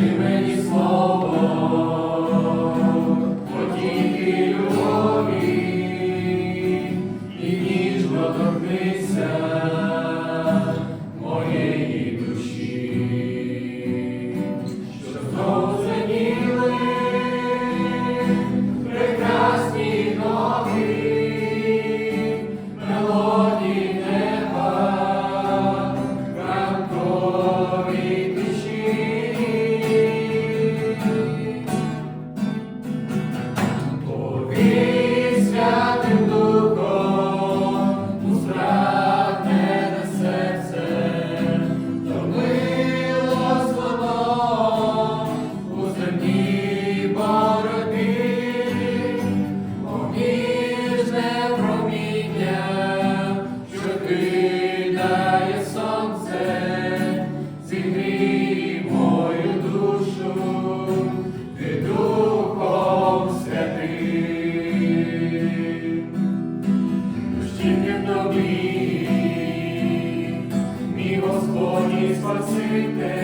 Навчи мені слово. here. В тобі, мій Господь і Спаситель,